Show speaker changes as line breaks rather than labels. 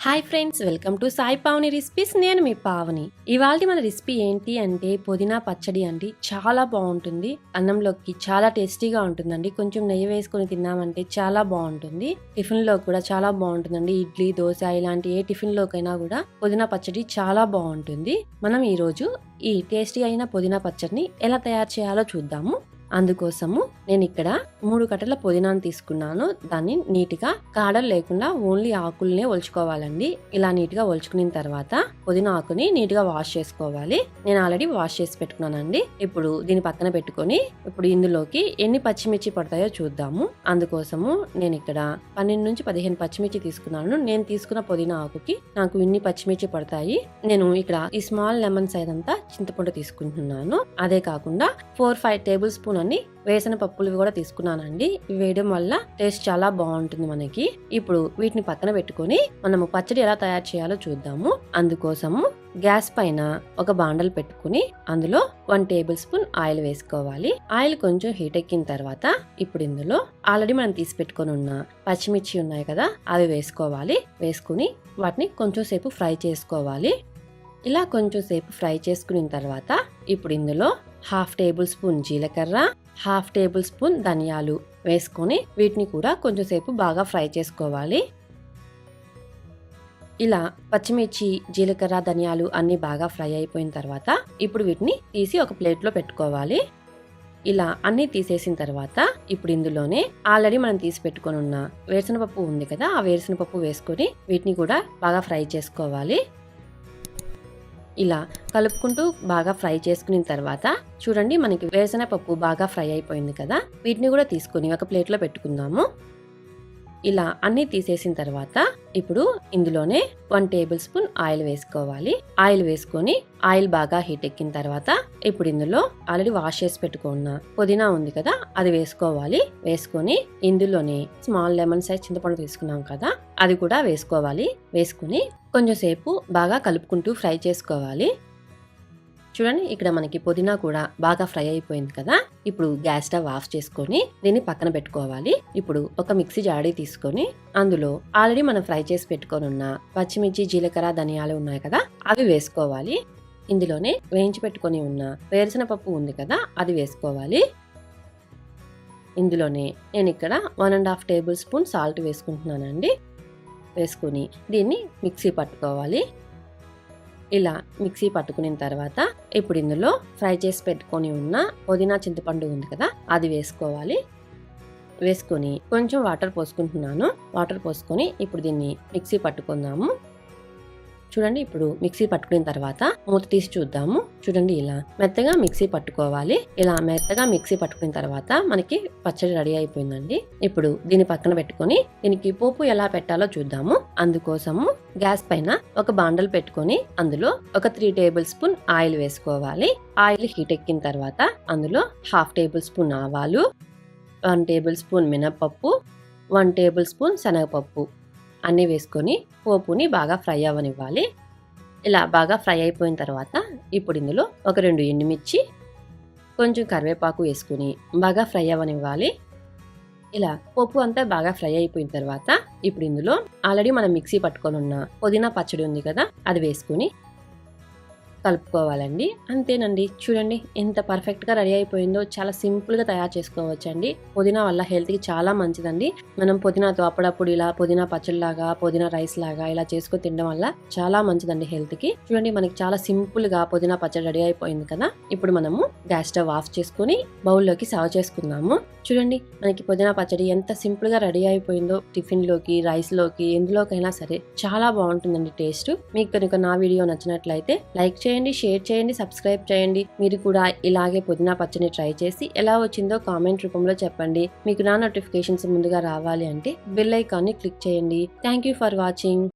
Hi friends welcome to Sai Pavani recipes. నేను మీ పావని. ఇవాళ మన రెసిపీ ఏంటి అంటే పుదీనా పచ్చడి అండి. చాలా బాగుంటుంది. అన్నంలోకి చాలా టేస్టీగా ఉంటుందండి. కొంచెం నెయ్యి వేసుకొని తిన్నామంటే చాలా బాగుంటుంది. టిఫిన్లో కూడా చాలా బాగుంటుందండి. ఇడ్లీ దోశ ఇలాంటి ఏ టిఫిన్లోకైనా కూడా పుదీనా పచ్చడి చాలా బాగుంటుంది. మనం ఈరోజు ఈ టేస్టీ అయిన పుదీనా పచ్చడిని ఎలా తయారు చేయాలో చూద్దాము. అందుకోసము నేను ఇక్కడ మూడు కట్టల పుదీనాను తీసుకున్నాను. దాన్ని నీట్గా కాడలు లేకుండా ఓన్లీ ఆకుల్నే ఒలుచుకోవాలండి. ఇలా నీట్గా ఒలుచుకున్న తర్వాత పుదీనా ఆకుని నీట్గా వాష్ చేసుకోవాలి. నేను ఆల్రెడీ వాష్ చేసి పెట్టుకున్నానండి. ఇప్పుడు దీని పక్కన పెట్టుకొని ఇప్పుడు ఇందులోకి ఎన్ని పచ్చిమిర్చి పడతాయో చూద్దాము. అందుకోసము నేను ఇక్కడ పన్నెండు నుంచి పదిహేను పచ్చిమిర్చి తీసుకున్నాను. నేను తీసుకున్న పుదీనా ఆకుకి నాకు ఇన్ని పచ్చిమిర్చి పడతాయి. నేను ఇక్కడ ఈ స్మాల్ లెమన్ సైజ్ అంతా చింతపండు తీసుకుంటున్నాను. అదే కాకుండా ఫోర్ ఫైవ్ టేబుల్ స్పూన్ అని వేసిన పప్పులు కూడా తీసుకున్నానండి. ఇవి వేయడం వల్ల టేస్ట్ చాలా బాగుంటుంది మనకి. ఇప్పుడు వీటిని పక్కన పెట్టుకొని మనము పచ్చడి ఎలా తయారు చేయాలో చూద్దాము. అందుకోసము గ్యాస్ పైన ఒక బాండల్ పెట్టుకుని అందులో వన్ టేబుల్ స్పూన్ ఆయిల్ వేసుకోవాలి. ఆయిల్ కొంచెం హీట్ ఎక్కిన తర్వాత ఇప్పుడు ఇందులో ఆల్రెడీ మనం తీసి పెట్టుకొని ఉన్న పచ్చిమిర్చి ఉన్నాయి కదా అవి వేసుకోవాలి. వేసుకుని వాటిని కొంచెం సేపు ఫ్రై చేసుకోవాలి. ఇలా కొంచెం సేపు ఫ్రై చేసుకున్న తర్వాత ఇప్పుడు ఇందులో హాఫ్ టేబుల్ స్పూన్ జీలకర్ర హాఫ్ టేబుల్ స్పూన్ ధనియాలు వేసుకొని వీటిని కూడా కొంచెం సేపు బాగా ఫ్రై చేసుకోవాలి. ఇలా పచ్చిమిర్చి జీలకర్ర ధనియాలు అన్ని బాగా ఫ్రై అయిపోయిన తర్వాత ఇప్పుడు వీటిని తీసి ఒక ప్లేట్లో పెట్టుకోవాలి. ఇలా అన్ని తీసేసిన తర్వాత ఇప్పుడు ఇందులోనే ఆల్రెడీ మనం తీసి పెట్టుకొని ఉన్న వేరుశనపప్పు ఉంది కదా ఆ వేరుశనపప్పు వేసుకొని వీటిని కూడా బాగా ఫ్రై చేసుకోవాలి. ఇలా కలుపుకుంటూ బాగా ఫ్రై చేసుకున్న తర్వాత చూడండి మనకి వేరుశనగ పప్పు బాగా ఫ్రై అయిపోయింది కదా. వీటిని కూడా తీసుకుని ఒక ప్లేట్లో పెట్టుకుందాము. ఇలా అన్ని తీసేసిన తర్వాత ఇప్పుడు ఇందులోనే వన్ టేబుల్ స్పూన్ ఆయిల్ వేసుకోవాలి. ఆయిల్ వేసుకొని ఆయిల్ బాగా హీట్ ఎక్కిన తర్వాత ఇప్పుడు ఇందులో ఆల్రెడీ వాష్ చేసి పెట్టుకున్న పుదీనా ఉంది కదా అది వేసుకోవాలి. వేసుకొని ఇందులోనే స్మాల్ లెమన్ సైజ్ చింతపండు తీసుకున్నాం కదా అది కూడా వేసుకోవాలి. వేసుకుని కొంచెం సేపు బాగా కలుపుకుంటూ ఫ్రై చేసుకోవాలి. చూడండి ఇక్కడ మనకి పుదీనా కూడా బాగా ఫ్రై అయిపోయింది కదా. ఇప్పుడు గ్యాస్ స్టవ్ ఆఫ్ చేసుకొని దీన్ని పక్కన పెట్టుకోవాలి. ఇప్పుడు ఒక మిక్సీ జాడీ తీసుకొని అందులో ఆల్రెడీ మనం ఫ్రై చేసి పెట్టుకొని ఉన్న పచ్చిమిర్చి జీలకర్ర ధనియాలు ఉన్నాయి కదా అవి వేసుకోవాలి. ఇందులోనే వేయించి పెట్టుకొని ఉన్న వేరుసిన పప్పు ఉంది కదా అది వేసుకోవాలి. ఇందులోనే నేను ఇక్కడ one and half tablespoon salt వేసుకుంటున్నానండి. వేసుకుని దీన్ని మిక్సీ పట్టుకోవాలి. ఇలా మిక్సీ పట్టుకున్న తర్వాత ఇప్పుడు ఇందులో ఫ్రై చేసి పెట్టుకొని ఉన్న పుదీనా చింతపండు ఉంది కదా అది వేసుకోవాలి. వేసుకొని కొంచెం వాటర్ పోసుకుంటున్నాను. వాటర్ పోసుకొని ఇప్పుడు దీన్ని మిక్సీ పట్టుకుందాము. చూడండి ఇప్పుడు మిక్సీ పట్టుకున్న తర్వాత మూత తీసి చూద్దాము. చూడండి ఇలా మెత్తగా మిక్సీ పట్టుకోవాలి. ఇలా మెత్తగా మిక్సీ పట్టుకున్న తర్వాత మనకి పచ్చడి రెడీ అయిపోయిందండి. ఇప్పుడు దీని పక్కన పెట్టుకొని దీనికి పోపు ఎలా పెట్టాలో చూద్దాము. అందుకోసము గ్యాస్ పైన ఒక బాండల్ పెట్టుకొని అందులో ఒక త్రీ టేబుల్ స్పూన్ ఆయిల్ వేసుకోవాలి. ఆయిల్ హీట్ ఎక్కిన తర్వాత అందులో హాఫ్ టేబుల్ స్పూన్ ఆవాలు వన్ టేబుల్ స్పూన్ మినప్పప్పు వన్ టేబుల్ స్పూన్ శనగపప్పు. అన్నీ వేసుకొని పోపుని బాగా ఫ్రై అవ్వనివ్వాలి. ఇలా బాగా ఫ్రై అయిపోయిన తర్వాత ఇప్పుడు ఇందులో ఒక రెండు ఎండుమిర్చి కొంచెం కరివేపాకు వేసుకుని బాగా ఫ్రై అవ్వనివ్వాలి. ఇలా పప్పు అంతా బాగా ఫ్రై అయిపోయిన తర్వాత ఇప్పుడు ఇందులో ఆల్రెడీ మనం మిక్సీ పట్టుకొని ఉన్న పుదీనా పచ్చడి ఉంది కదా అది వేసుకుని కలుపుకోవాలండి. అంతేనండి. చూడండి ఎంత పర్ఫెక్ట్గా రెడీ అయిపోయిందో చాలా సింపుల్గా తయారు చేసుకోవచ్చండి. పుదీనా వల్ల హెల్త్కి చాలా మంచిదండి. మనం పుదీనాతో అప్పుడప్పుడు ఇలా పుదీనా పచ్చడిలాగా పుదీనా రైస్ లాగా ఇలా చేసుకుని తినడం వల్ల చాలా మంచిదండి హెల్త్కి. చూడండి మనకి చాలా సింపుల్గా పుదీనా పచ్చడి రెడీ అయిపోయింది కదా. ఇప్పుడు మనము గ్యాస్ స్టవ్ ఆఫ్ చేసుకుని బౌల్లోకి సర్వ్ చేసుకుందాము. చూడండి మనకి పుదీనా పచ్చడి ఎంత సింపుల్గా రెడీ అయిపోయిందో టిఫిన్లోకి రైస్లోకి ఎందులోకైనా సరే చాలా బాగుంటుందండి టేస్ట్. మీకు కనుక నా వీడియో నచ్చినట్లయితే లైక్ చేయండి. షేర్ చేయండి సబ్స్క్రైబ్ చేయండి. మీరు కూడా ఇలాగే పుదీనా పచ్చని ట్రై చేసి ఎలా వచ్చిందో కామెంట్ రూపంలో చెప్పండి. మీకు నా నోటిఫికేషన్స్ ముందుగా రావాలి అంటే బెల్ ఐకాన్ని క్లిక్ చేయండి. Thank you for watching